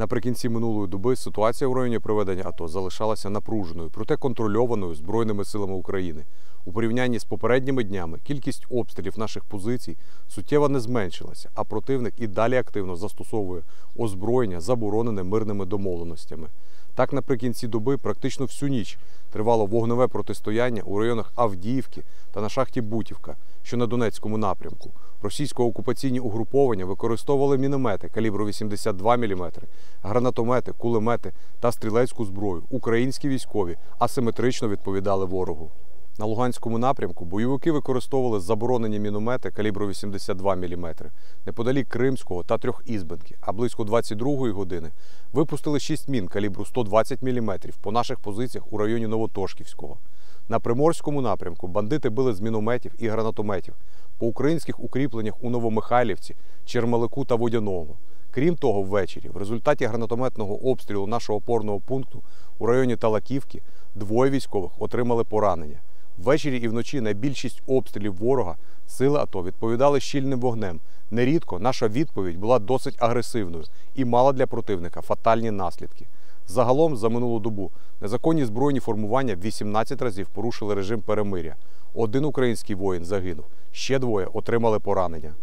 Наприкінці минулої доби ситуація у районі проведення АТО залишалася напруженою, проте контрольованою Збройними силами України. У порівнянні з попередніми днями кількість обстрілів наших позицій суттєво не зменшилася, а противник і далі активно застосовує озброєння, заборонене мирними домовленостями. Так, наприкінці доби практично всю ніч тривало вогневе протистояння у районах Авдіївки та на шахті Бутівка, що на Донецькому напрямку. Російсько-окупаційні угруповання використовували міномети калібру 82 мм, гранатомети, кулемети та стрілецьку зброю. Українські військові асиметрично відповідали ворогу. На Луганському напрямку бойовики використовували заборонені міномети калібру 82 мм неподалік Кримського та Трьохізбенки, а близько 22-ї години випустили 6 мін калібру 120 мм по наших позиціях у районі Новотошківського. На Приморському напрямку бандити били з мінометів і гранатометів по українських укріпленнях у Новомихайлівці, Чермалику та Водяного. Крім того, ввечері, в результаті гранатометного обстрілу нашого опорного пункту у районі Талаківки двоє військових отримали поранення. Ввечері і вночі на більшість обстрілів ворога сили АТО відповідали щільним вогнем. Нерідко наша відповідь була досить агресивною і мала для противника фатальні наслідки. Загалом за минулу добу незаконні збройні формування 18 разів порушили режим перемиря. Один український воїн загинув, ще двоє отримали поранення.